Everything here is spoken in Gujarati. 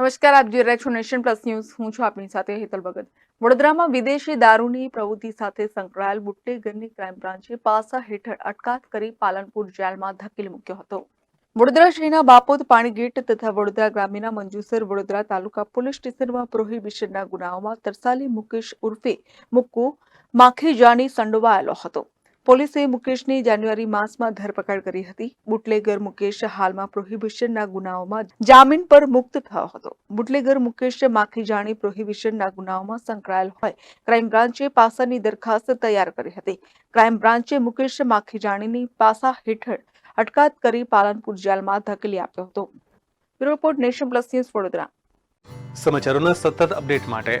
નમસ્કાર, આપ જોઈ રહ્યા છો નેશન પ્લસ ન્યૂઝ. હું છું આપની સાથે હેતલ ભગત. વડોદરામાં વિદેશી દારૂની પ્રવૃત્તિ સાથે સંકળાયેલ બુટ્ટેગરની ક્રાઇમ બ્રાન્ચે પાસા હેઠળ અટકાત કરી પાલનપુર જેલમાં ધકેલ મૂક્યો હતો. વડોદરા શહેરના બાપોદ પાણીગેટ તથા વડોદરા ગ્રામ્યના મંજુસર વડોદરા તાલુકા પોલીસ સ્ટેશનમાં પ્રોહિબિશનના ગુનાઓમાં તરસાલી મુકેશ ઉર્ફે મુક્કુ માખીજાની સંડોવાયેલો હતો. પોલીસે મુકેશની જાન્યુઆરી માસમાં ધરપકડ કરી હતી. બુટલેગર મુકેશ હાલમાં પ્રોહિબિશનના ગુનાઓમાં જામીન પર મુક્ત થયો હતો. બુટલેગર મુકેશ માખીજાણી પ્રોહિબિશનના ગુનાઓમાં સંકળાયેલ હોય. ક્રાઇમ બ્રાન્ચે પાસાની દરખાસ્ત તૈયાર કરી હતી. ક્રાઇમ બ્રાન્ચે મુકેશ માખીજાણીની પાસા હેઠળ અટકાત કરી પાલનપુર જેલમાં ધકેલી આપ્યો હતો. Bureau nation plus news Vadodara. સમાચારોના સતત અપડેટ માટે